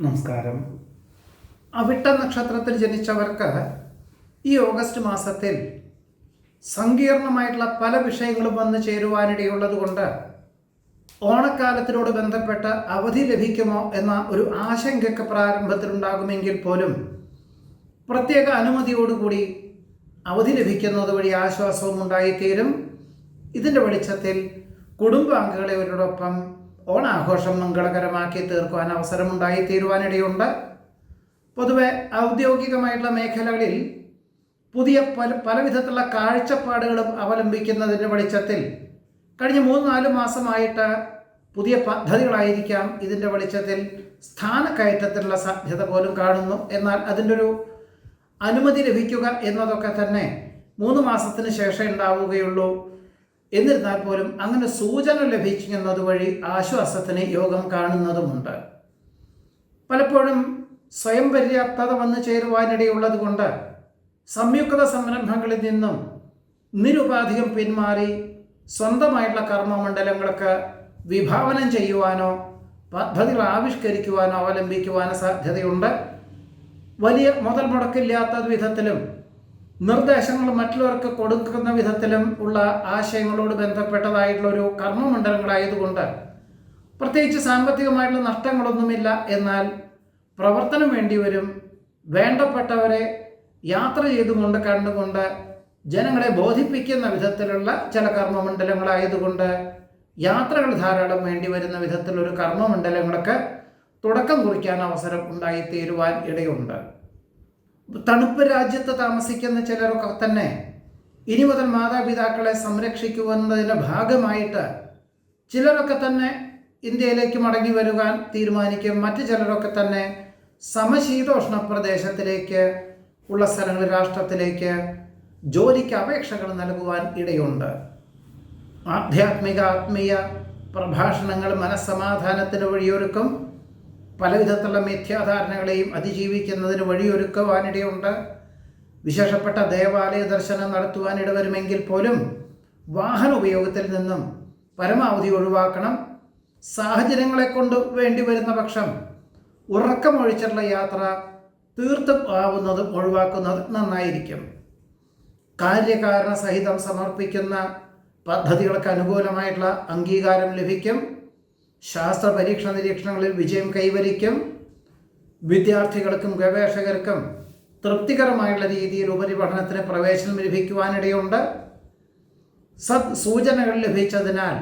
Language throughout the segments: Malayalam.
നമസ്കാരം. അവിട്ട നക്ഷത്രത്തിൽ ജനിച്ചവർക്ക് ഈ ഓഗസ്റ്റ് മാസത്തിൽ സങ്കീർണമായിട്ടുള്ള പല വിഷയങ്ങളും വന്നു ചേരുവാനിടയുള്ളത് കൊണ്ട് ഓണക്കാലത്തിനോട് ബന്ധപ്പെട്ട അവധി ലഭിക്കുമോ എന്ന ഒരു ആശങ്കയ്ക്ക് പ്രാരംഭത്തിലുണ്ടാകുമെങ്കിൽ പോലും പ്രത്യേക അനുമതിയോടുകൂടി അവധി ലഭിക്കുന്നത് വഴി ആശ്വാസവും ഉണ്ടായിത്തീരും ഇതിന്റെ വെളിച്ചത്തിൽ കുടുംബാംഗങ്ങളെ അവരോടൊപ്പം ഓണാഘോഷം മംഗളകരമാക്കി തീർക്കുവാൻ അവസരമുണ്ടായി തീരുവാനിടയുണ്ട്. പൊതുവെ ഔദ്യോഗികമായിട്ടുള്ള മേഖലകളിൽ പുതിയ പല പല വിധത്തിലുള്ള കാഴ്ചപ്പാടുകളും അവലംബിക്കുന്നതിന്റെ വെളിച്ചത്തിൽ കഴിഞ്ഞ മൂന്ന് നാല് മാസമായിട്ട് പുതിയ പദ്ധതികളായിരിക്കാം ഇതിന്റെ വെളിച്ചത്തിൽ സ്ഥാനക്കയറ്റത്തിനുള്ള സാധ്യത പോലും കാണുന്നു. എന്നാൽ അതിന്റെ ഒരു അനുമതി ലഭിക്കുക എന്നതൊക്കെ തന്നെ മൂന്ന് മാസത്തിന് ശേഷം ഉണ്ടാവുകയുള്ളൂ. എന്നിരുന്നാൽ പോലും അങ്ങനെ സൂചന ലഭിക്കുന്നത് വഴി ആശ്വാസത്തിന് യോഗം കാണുന്നതുമുണ്ട്. പലപ്പോഴും സ്വയം പര്യാപ്തത വന്നു ചേരുവാനിടയുള്ളത് കൊണ്ട് സംയുക്ത സംരംഭങ്ങളിൽ നിന്നും നിരുപാധികം പിന്മാറി സ്വന്തമായിട്ടുള്ള കർമ്മമണ്ഡലങ്ങളൊക്കെ വിഭാവനം ചെയ്യുവാനോ പദ്ധതികൾ ആവിഷ്കരിക്കുവാനോ അവലംബിക്കുവാനോ സാധ്യതയുണ്ട്. വലിയ മുതൽ മുടക്കില്ലാത്ത വിധത്തിലും നിർദ്ദേശങ്ങൾ മറ്റുള്ളവർക്ക് കൊടുക്കുന്ന വിധത്തിലും ഉള്ള ആശയങ്ങളോട് ബന്ധപ്പെട്ടതായിട്ടുള്ള ഒരു കർമ്മമണ്ഡലങ്ങളായതുകൊണ്ട് പ്രത്യേകിച്ച് സാമ്പത്തികമായിട്ടുള്ള നഷ്ടങ്ങളൊന്നുമില്ല. എന്നാൽ പ്രവർത്തനം വേണ്ടി വരും. വേണ്ടപ്പെട്ടവരെ യാത്ര ചെയ്തുകൊണ്ട് കണ്ടുകൊണ്ട് ജനങ്ങളെ ബോധിപ്പിക്കുന്ന വിധത്തിലുള്ള ചില കർമ്മമണ്ഡലങ്ങളായതുകൊണ്ട് യാത്രകൾ ധാരാളം വേണ്ടി വരുന്ന വിധത്തിലൊരു കർമ്മമണ്ഡലങ്ങൾക്ക് തുടക്കം കുറിക്കാൻ അവസരം ഉണ്ടായിത്തീരുവാൻ ഇടയുണ്ട്. തണുപ്പ് രാജ്യത്ത് താമസിക്കുന്ന ചിലരൊക്കെ തന്നെ ഇനി മുതൽ മാതാപിതാക്കളെ സംരക്ഷിക്കുവന്നതിന്റെ ഭാഗമായിട്ട് ചിലരൊക്കെ തന്നെ ഇന്ത്യയിലേക്ക് മടങ്ങി വരുവാൻ തീരുമാനിക്കും. മറ്റു ചിലരൊക്കെ തന്നെ സമശീതോഷ്ണ പ്രദേശത്തിലേക്ക് ഉള്ള സ്ഥലങ്ങൾ രാഷ്ട്രത്തിലേക്ക് ജോലിക്ക് അപേക്ഷകൾ നൽകുവാൻ ഇടയുണ്ട്. ആധ്യാത്മിക ആത്മീയ പ്രഭാഷണങ്ങൾ മനസ്സമാധാനത്തിന് വഴിയൊരുക്കും. പല വിധത്തിലുള്ള മിഥ്യാധാരണകളെയും അതിജീവിക്കുന്നതിന് വഴിയൊരുക്കുവാനിടയുണ്ട്. വിശേഷപ്പെട്ട ദേവാലയ ദർശനം നടത്തുവാനിടവരുമെങ്കിൽ പോലും വാഹന ഉപയോഗത്തിൽ നിന്നും പരമാവധി ഒഴിവാക്കണം. സാഹചര്യങ്ങളെ കൊണ്ട് വേണ്ടി വരുന്ന പക്ഷം ഉറക്കമൊഴിച്ചുള്ള യാത്ര തീർത്തും ആവുന്നതും ഒഴിവാക്കുന്നത് നന്നായിരിക്കും. കാര്യകാരണ സഹിതം സമർപ്പിക്കുന്ന പദ്ധതികൾക്ക് അനുകൂലമായിട്ടുള്ള അംഗീകാരം ലഭിക്കും. ശാസ്ത്ര പരീക്ഷണ നിരീക്ഷണങ്ങളിൽ വിജയം കൈവരിക്കും. വിദ്യാർത്ഥികൾക്കും ഗവേഷകർക്കും തൃപ്തികരമായുള്ള രീതിയിൽ ഉപരിപഠനത്തിന് പ്രവേശനം ലഭിക്കുവാനിടയുണ്ട്. സത് സൂചനകൾ ലഭിച്ചതിനാൽ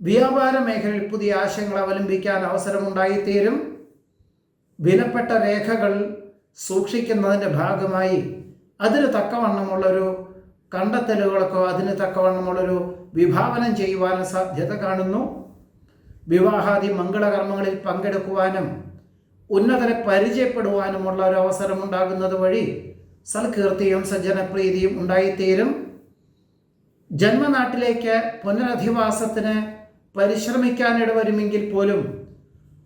വ്യാപാര മേഖലയിൽ പുതിയ ആശയങ്ങൾ അവലംബിക്കാൻ അവസരമുണ്ടായിത്തീരും. വിലപ്പെട്ട രേഖകൾ സൂക്ഷിക്കുന്നതിന്റെ ഭാഗമായി അതിന് തക്കവണ്ണമുള്ളൊരു കണ്ടെത്തലുകൾക്കോ അതിന് തക്കവണ്ണമുള്ളൊരു വിഭാവനം ചെയ്യുവാനും സാധ്യത കാണുന്നു. വിവാഹാദി മംഗളകർമ്മങ്ങളിൽ പങ്കെടുക്കുവാനും ഉന്നതരെ പരിചയപ്പെടുവാനുമുള്ള ഒരു അവസരം ഉണ്ടാകുന്നത് വഴി സൽകീർത്തിയും സജ്ജനപ്രീതിയും ഉണ്ടായിത്തീരും. ജന്മനാട്ടിലേക്ക് പുനരധിവാസത്തിന് പരിശ്രമിക്കാനിട വരുമെങ്കിൽ പോലും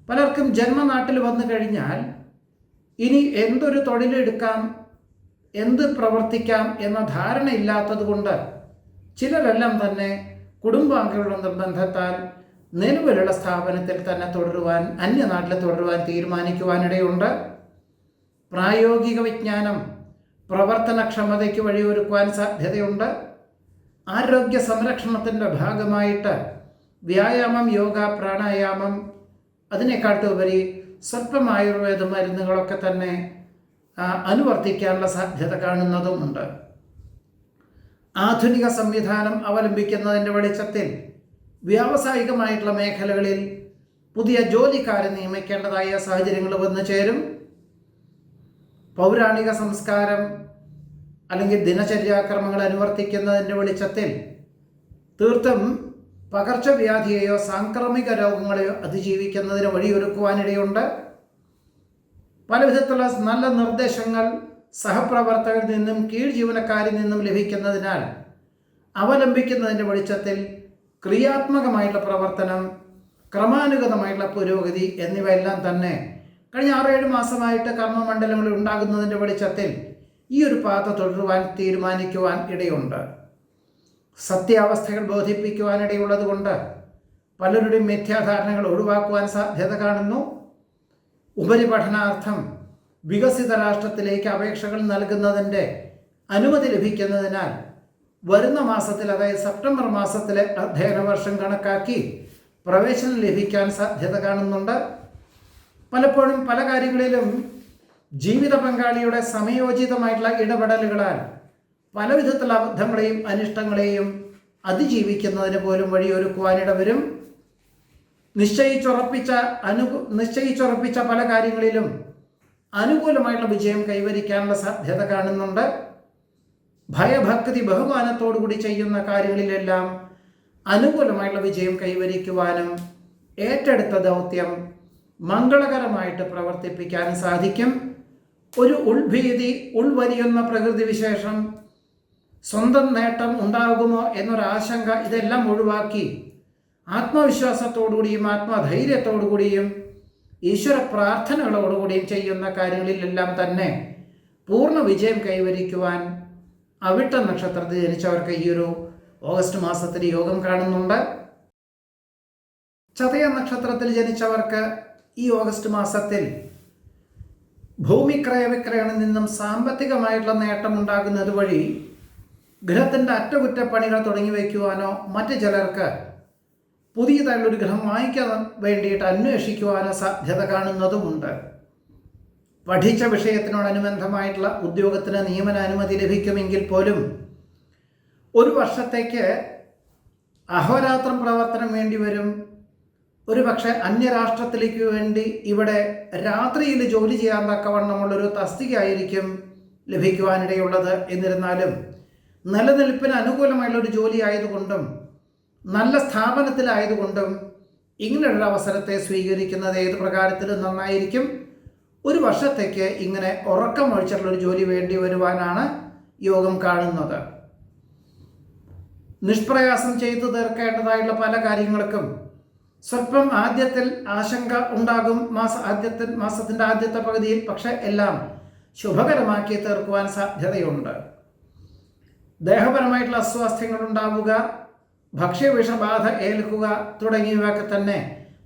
പലർക്കും ജന്മനാട്ടിൽ വന്നു കഴിഞ്ഞാൽ ഇനി എന്തൊരു തൊഴിലെടുക്കാം എന്ത് പ്രവർത്തിക്കാം എന്ന ധാരണയില്ലാത്തതുകൊണ്ട് ചിലരെല്ലാം തന്നെ കുടുംബാംഗങ്ങളുടെ നിർബന്ധത്താൽ നിലവിലുള്ള സ്ഥാപനത്തിൽ തന്നെ തുടരുവാൻ അന്യനാട്ടിൽ തുടരുവാൻ തീരുമാനിക്കുവാനിടയുണ്ട്. പ്രായോഗിക വിജ്ഞാനം പ്രവർത്തനക്ഷമതയ്ക്ക് വഴിയൊരുക്കുവാൻ സാധ്യതയുണ്ട്. ആരോഗ്യ സംരക്ഷണത്തിന്റെ ഭാഗമായിട്ട് വ്യായാമം യോഗ പ്രാണായാമം അതിനേക്കാട്ടുപരി സ്വല്പം ആയുർവേദ മരുന്നുകളൊക്കെ തന്നെ അനുവർത്തിക്കാനുള്ള സാധ്യത കാണുന്നതുമുണ്ട്. ആധുനിക സംവിധാനം അവലംബിക്കുന്നതിന്റെ വെളിച്ചത്തിൽ വ്യാവസായികമായിട്ടുള്ള മേഖലകളിൽ പുതിയ ജോലിക്കാരെ നിയമിക്കേണ്ടതായ സാഹചര്യങ്ങൾ വന്നു ചേരും. പൗരാണിക സംസ്കാരം അല്ലെങ്കിൽ ദിനചര്യാക്രമങ്ങൾ അനുവർത്തിക്കുന്നതിന്റെ വെളിച്ചത്തിൽ തീർത്തും പകർച്ചവ്യാധിയെയോ സാംക്രമിക രോഗങ്ങളെയോ അതിജീവിക്കുന്നതിന് വഴിയൊരുക്കുവാനിടയുണ്ട്. പല വിധത്തിലുള്ള നല്ല നിർദ്ദേശങ്ങൾ സഹപ്രവർത്തകരിൽ നിന്നും കീഴ് ജീവനക്കാരിൽ നിന്നും ലഭിക്കുന്നതിനാൽ അവലംബിക്കുന്നതിന്റെ വെളിച്ചത്തിൽ ക്രിയാത്മകമായിട്ടുള്ള പ്രവർത്തനം ക്രമാനുഗതമായിട്ടുള്ള പുരോഗതി എന്നിവയെല്ലാം തന്നെ കഴിഞ്ഞ ആറേഴ് മാസമായിട്ട് കർമ്മമണ്ഡലങ്ങളിൽ ഉണ്ടാകുന്നതിന്റെ വെളിച്ചത്തിൽ ഈ ഒരു പാത തുടരുവാൻ തീരുമാനിക്കുവാൻ ഇടയുണ്ട്. സത്യാവസ്ഥകൾ ബോധിപ്പിക്കുവാനിടയുള്ളത് കൊണ്ട് പലരുടെയും മിഥ്യാധാരണകൾ ഒഴിവാക്കുവാൻ സാധ്യത കാണുന്നു. ഉപരിപഠനാർത്ഥം വികസിത രാഷ്ട്രത്തിലേക്ക് അപേക്ഷകൾ നൽകുന്നതിന്റെ അനുമതി ലഭിക്കുന്നതിനാൽ വരുന്ന മാസത്തിൽ അതായത് സെപ്റ്റംബർ മാസത്തിലെ അധ്യയന വർഷം കണക്കാക്കി പ്രവേശനം ലഭിക്കാൻ സാധ്യത കാണുന്നുണ്ട്. പലപ്പോഴും പല കാര്യങ്ങളിലും ജീവിത പങ്കാളിയുടെ സമയോചിതമായിട്ടുള്ള ഇടപെടലുകളാൽ പല വിധത്തിലുള്ള അബദ്ധങ്ങളെയും അനിഷ്ടങ്ങളെയും അതിജീവിക്കുന്നതിന് പോലും വഴിയൊരുക്കുവാനിട വരും. നിശ്ചയിച്ചുറപ്പിച്ച അനു നിശ്ചയിച്ചുറപ്പിച്ച പല കാര്യങ്ങളിലും അനുകൂലമായിട്ടുള്ള വിജയം കൈവരിക്കാനുള്ള സാധ്യത കാണുന്നുണ്ട്. ഭയഭക്തി ബഹുമാനത്തോടുകൂടി ചെയ്യുന്ന കാര്യങ്ങളിലെല്ലാം അനുകൂലമായുള്ള വിജയം കൈവരിക്കുവാനും ഏറ്റെടുത്ത ദൗത്യം മംഗളകരമായിട്ട് പ്രവർത്തിപ്പിക്കാൻ സാധിക്കും. ഒരു ഉൾഭീതി ഉൾവരിയുന്ന പ്രകൃതി വിശേഷം സ്വന്തം നേട്ടം ഉണ്ടാകുമോ എന്നൊരാശങ്ക ഇതെല്ലാം ഒഴിവാക്കി ആത്മവിശ്വാസത്തോടുകൂടിയും ആത്മധൈര്യത്തോടുകൂടിയും ഈശ്വര പ്രാർത്ഥനകളോടുകൂടിയും ചെയ്യുന്ന കാര്യങ്ങളിലെല്ലാം തന്നെ പൂർണ വിജയം കൈവരിക്കുവാൻ അവിട്ട നക്ഷത്രത്തിൽ ജനിച്ചവർക്ക് ഈ ഒരു ഓഗസ്റ്റ് മാസത്തിൽ യോഗം കാണുന്നുണ്ട്. ചതയ നക്ഷത്രത്തിൽ ജനിച്ചവർക്ക് ഈ ഓഗസ്റ്റ് മാസത്തിൽ ഭൂമി ക്രയവിക്രയണിൽ നിന്നും സാമ്പത്തികമായിട്ടുള്ള നേട്ടം ഉണ്ടാകുന്നത് വഴി ഗ്രഹത്തിന്റെ അറ്റകുറ്റപ്പണികൾ തുടങ്ങി വയ്ക്കുവാനോ മറ്റ് ചിലർക്ക് പുതിയതായിട്ടുള്ളൊരു ഗ്രഹം വാങ്ങിക്കാൻ വേണ്ടിയിട്ട് അന്വേഷിക്കുവാനോ സാധ്യത കാണുന്നതുമുണ്ട്. പഠിച്ച വിഷയത്തിനോടനുബന്ധമായിട്ടുള്ള ഉദ്യോഗത്തിന് നിയമന അനുമതി ലഭിക്കുമെങ്കിൽ പോലും ഒരു വർഷത്തേക്ക് അഹോരാത്രം പ്രവർത്തനം വേണ്ടി വരും. ഒരു പക്ഷേ അന്യരാഷ്ട്രത്തിലേക്ക് വേണ്ടി ഇവിടെ രാത്രിയിൽ ജോലി ചെയ്യാൻ തക്കവണ്ണമുള്ളൊരു തസ്തികയായിരിക്കും ലഭിക്കുവാനിടയുള്ളത്. എന്നിരുന്നാലും നിലനിൽപ്പിന് അനുകൂലമായുള്ള ഒരു ജോലി ആയതുകൊണ്ടും നല്ല സ്ഥാപനത്തിലായതുകൊണ്ടും ഇങ്ങനെയുള്ള അവസരത്തെ സ്വീകരിക്കുന്നത് ഏത് പ്രകാരത്തിലും നന്നായിരിക്കും. ഒരു വർഷത്തേക്ക് ഇങ്ങനെ ഉറക്കം ഒഴിച്ചിട്ടുള്ള ഒരു ജോലി വേണ്ടി വരുവാനാണ് യോഗം കാണുന്നത്. നിഷ്പ്രയാസം ചെയ്തു തീർക്കേണ്ടതായിട്ടുള്ള പല കാര്യങ്ങൾക്കും സ്വല്പം ആദ്യത്തിൽ ആശങ്ക ഉണ്ടാകും. മാസ ആദ്യത്തിൽ മാസത്തിന്റെ ആദ്യത്തെ പകുതിയിൽ പക്ഷേ എല്ലാം ശുഭകരമാക്കി തീർക്കുവാൻ സാധ്യതയുണ്ട്. ദേഹപരമായിട്ടുള്ള അസ്വാസ്ഥ്യങ്ങൾ ഉണ്ടാവുക ഭക്ഷ്യവിഷബാധ ഏൽക്കുക തുടങ്ങിയവയൊക്കെ തന്നെ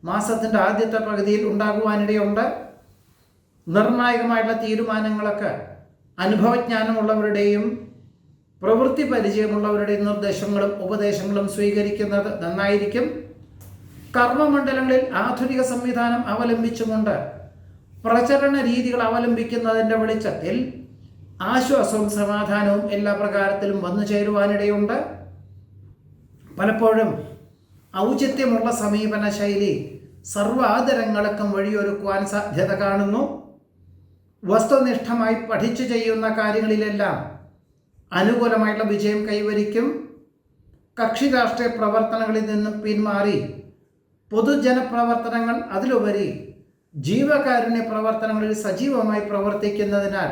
മാസത്തിന്റെ ആദ്യത്തെ പകുതിയിൽ ഉണ്ടാകുവാനിടയുണ്ട്. നിർണായകമായിട്ടുള്ള തീരുമാനങ്ങളൊക്കെ അനുഭവജ്ഞാനമുള്ളവരുടെയും പ്രവൃത്തി പരിചയമുള്ളവരുടെയും നിർദ്ദേശങ്ങളും ഉപദേശങ്ങളും സ്വീകരിക്കുന്നത് നന്നായിരിക്കും. കർമ്മമണ്ഡലങ്ങളിൽ ആധുനിക സംവിധാനം അവലംബിച്ചുകൊണ്ട് പ്രചരണ രീതികൾ അവലംബിക്കുന്നതിന്റെ വെളിച്ചത്തിൽ ആശ്വാസവും സമാധാനവും എല്ലാ പ്രകാരത്തിലും വന്നു ചേരുവാനിടയുണ്ട്. പലപ്പോഴും ഔചിത്യമുള്ള സമീപന ശൈലി സർവാദരങ്ങൾക്കും വഴിയൊരുക്കുവാൻ സാധ്യത കാണുന്നു. വസ്തുനിഷ്ഠമായി പഠിച്ചു ചെയ്യുന്ന കാര്യങ്ങളിലെല്ലാം അനുകൂലമായിട്ടുള്ള വിജയം കൈവരിക്കും. കക്ഷി രാഷ്ട്രീയ പ്രവർത്തനങ്ങളിൽ നിന്നും പിന്മാറി പൊതുജനപ്രവർത്തനങ്ങൾ അതിലുപരി ജീവകാരുണ്യ പ്രവർത്തനങ്ങളിൽ സജീവമായി പ്രവർത്തിക്കുന്നതിനാൽ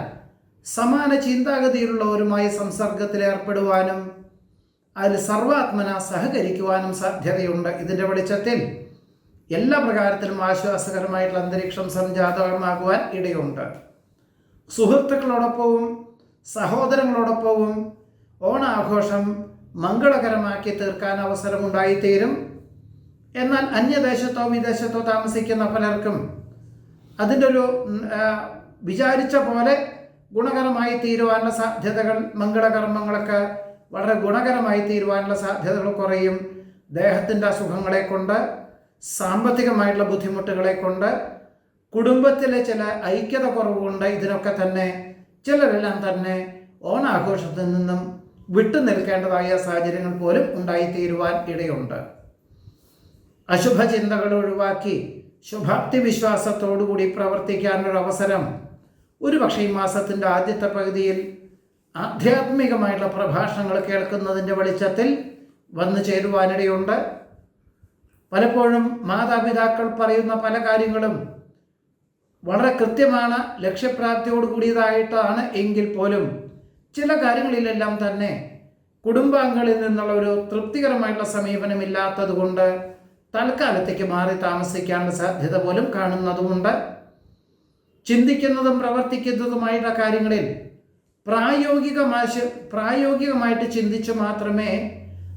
സമാന ചിന്താഗതിയിലുള്ളവരുമായി സംസർഗത്തിൽ ഏർപ്പെടുവാനും അതിൽ സർവാത്മന സഹകരിക്കുവാനും സാധ്യതയുണ്ട്. ഇതിന്റെ വെളിച്ചത്തിൽ എല്ലാ പ്രകാരത്തിലും ആശ്വാസകരമായിട്ടുള്ള അന്തരീക്ഷം സംജാതകമാകുവാൻ ഇടയുണ്ട്. സുഹൃത്തുക്കളോടൊപ്പവും സഹോദരങ്ങളോടൊപ്പവും ഓണാഘോഷം മംഗളകരമാക്കി തീർക്കാൻ അവസരമുണ്ടായിത്തീരും. എന്നാൽ അന്യദേശത്തോ വിദേശത്തോ താമസിക്കുന്ന പലർക്കും അതിന്റെ ഒരു വിചാരിച്ച പോലെ ഗുണകരമായി തീരുവാനുള്ള സാധ്യതകൾ മംഗളകർമ്മങ്ങളൊക്കെ വളരെ ഗുണകരമായി തീരുവാനുള്ള സാധ്യതകൾ കുറയും. ദേഹത്തിന്റെ അസുഖങ്ങളെ കൊണ്ട് സാമ്പത്തികമായിട്ടുള്ള ബുദ്ധിമുട്ടുകളെ കൊണ്ട് കുടുംബത്തിലെ ചില ഐക്യത കുറവുകൊണ്ട് ഇതിനൊക്കെ തന്നെ ചിലരെല്ലാം തന്നെ ഓണാഘോഷത്തിൽ നിന്നും വിട്ടു നിൽക്കേണ്ടതായ സാഹചര്യങ്ങൾ പോലും ഉണ്ടായിത്തീരുവാൻ ഇടയുണ്ട്. അശുഭചിന്തകൾ ഒഴിവാക്കി ശുഭാപ്തി വിശ്വാസത്തോടുകൂടി പ്രവർത്തിക്കാനൊരു അവസരം. ഒരുപക്ഷെ ഈ മാസത്തിന്റെ ആദ്യത്തെ പകുതിയിൽ ആധ്യാത്മികമായിട്ടുള്ള പ്രഭാഷണങ്ങൾ കേൾക്കുന്നതിന്റെ വെളിച്ചത്തിൽ വന്നു ചേരുവാനിടയുണ്ട്. പലപ്പോഴും മാതാപിതാക്കൾ പറയുന്ന പല കാര്യങ്ങളും വളരെ കൃത്യമാണ് ലക്ഷ്യപ്രാപ്തിയോട് കൂടിയതായിട്ടാണ് എങ്കിൽ പോലും ചില കാര്യങ്ങളിലെല്ലാം തന്നെ കുടുംബാംഗങ്ങളിൽ നിന്നുള്ള ഒരു തൃപ്തികരമായിട്ടുള്ള സമീപനമില്ലാത്തത് കൊണ്ട് തൽക്കാലത്തേക്ക് മാറി താമസിക്കാനുള്ള സാധ്യത പോലും കാണുന്നതുമുണ്ട്. ചിന്തിക്കുന്നതും പ്രവർത്തിക്കുന്നതുമായിട്ടുള്ള കാര്യങ്ങളിൽ പ്രായോഗികമായി പ്രായോഗികമായിട്ട് ചിന്തിച്ച് മാത്രമേ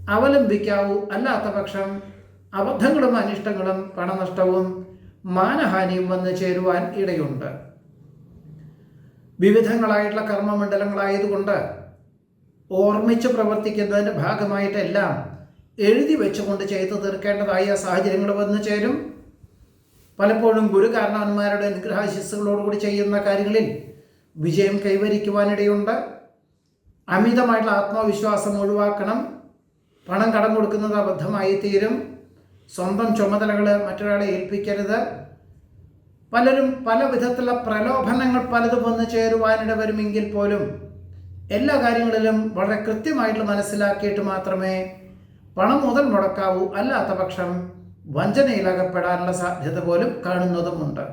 അവലംബിക്കാവൂ. അല്ലാത്ത പക്ഷം അബദ്ധങ്ങളും അനിഷ്ടങ്ങളും പണനഷ്ടവും മാനഹാനിയും വന്നു ചേരുവാൻ ഇടയുണ്ട്. വിവിധങ്ങളായിട്ടുള്ള കർമ്മമണ്ഡലങ്ങളായതുകൊണ്ട് ഓർമ്മിച്ച് പ്രവർത്തിക്കുന്നതിന്റെ ഭാഗമായിട്ടെല്ലാം എഴുതി വെച്ചുകൊണ്ട് ചെയ്തു തീർക്കേണ്ടതായ സാഹചര്യങ്ങൾ വന്നു ചേരും. പലപ്പോഴും ഗുരു ഗുരുകാരണവന്മാരുടെ അനുഗ്രഹാശിസ്സുകളോടുകൂടി ചെയ്യുന്ന കാര്യങ്ങളിൽ വിജയം കൈവരിക്കുവാനിടയുണ്ട്. അമിതമായിട്ടുള്ള ആത്മവിശ്വാസം ഒഴിവാക്കണം. പണം കടം കൊടുക്കുന്നത് അബദ്ധമായി തീരും സ്വന്തം ചുമതലകൾ മറ്റൊരാളെ ഏൽപ്പിക്കരുത്. പലരും പല വിധത്തിലുള്ള പ്രലോഭനങ്ങൾ പലതും വന്നു ചേരുവാനിട വരുമെങ്കിൽ പോലും എല്ലാ കാര്യങ്ങളിലും വളരെ കൃത്യമായിട്ട് മനസ്സിലാക്കിയിട്ട് മാത്രമേ പണം മുതൽ മുടക്കാവൂ. അല്ലാത്ത പക്ഷം വഞ്ചനയിലകപ്പെടാനുള്ള സാധ്യത പോലും കാണുന്നതുമുണ്ട്.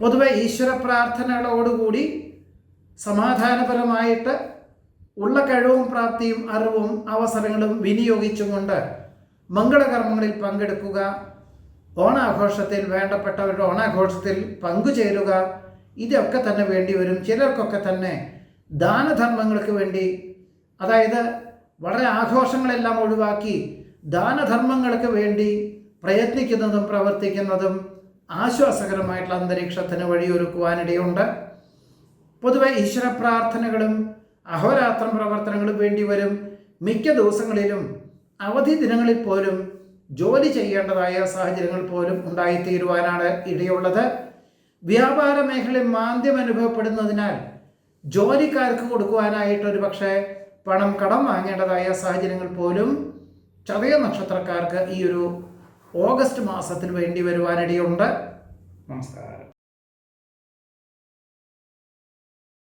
പൊതുവെ ഈശ്വര പ്രാർത്ഥനകളോടുകൂടി സമാധാനപരമായിട്ട് ഉള്ള കഴിവും പ്രാപ്തിയും അറിവും അവസരങ്ങളും വിനിയോഗിച്ചുകൊണ്ട് മംഗളകർമ്മങ്ങളിൽ പങ്കെടുക്കുക ഓണാഘോഷത്തിൽ വേണ്ടപ്പെട്ടവരുടെ ഓണാഘോഷത്തിൽ പങ്കുചേരുക ഇതൊക്കെ തന്നെ വേണ്ടി വരും. ചിലർക്കൊക്കെ തന്നെ ദാനധർമ്മങ്ങൾക്ക് വേണ്ടി അതായത് വളരെ ആഘോഷങ്ങളെല്ലാം ഒഴിവാക്കി ദാനധർമ്മങ്ങൾക്ക് വേണ്ടി പ്രയത്നിക്കുന്നതും പ്രവർത്തിക്കുന്നതും ആശ്വാസകരമായിട്ടുള്ള അന്തരീക്ഷത്തിന് വഴിയൊരുക്കുവാനിടയുണ്ട്. പൊതുവെ ഈശ്വര പ്രാർത്ഥനകളും അഹോരാത്രം പ്രവർത്തനങ്ങളും വേണ്ടി വരും. മിക്ക ദിവസങ്ങളിലും അവധി ദിനങ്ങളിൽ പോലും ജോലി ചെയ്യേണ്ടതായ സാഹചര്യങ്ങൾ പോലും ഉണ്ടായിത്തീരുവാനാണ് ഇടയുള്ളത്. വ്യാപാര മേഖലയിൽ മാന്ദ്യം അനുഭവപ്പെടുന്നതിനാൽ ജോലിക്കാർക്ക് കൊടുക്കുവാനായിട്ട് ഒരു പക്ഷേ പണം കടം വാങ്ങേണ്ടതായ സാഹചര്യങ്ങൾ പോലും ചതയ നക്ഷത്രക്കാർക്ക് ഈ ഒരു ഓഗസ്റ്റ് മാസത്തിൽ വേണ്ടി വരുവാനിടയുണ്ട്. നമസ്കാരം.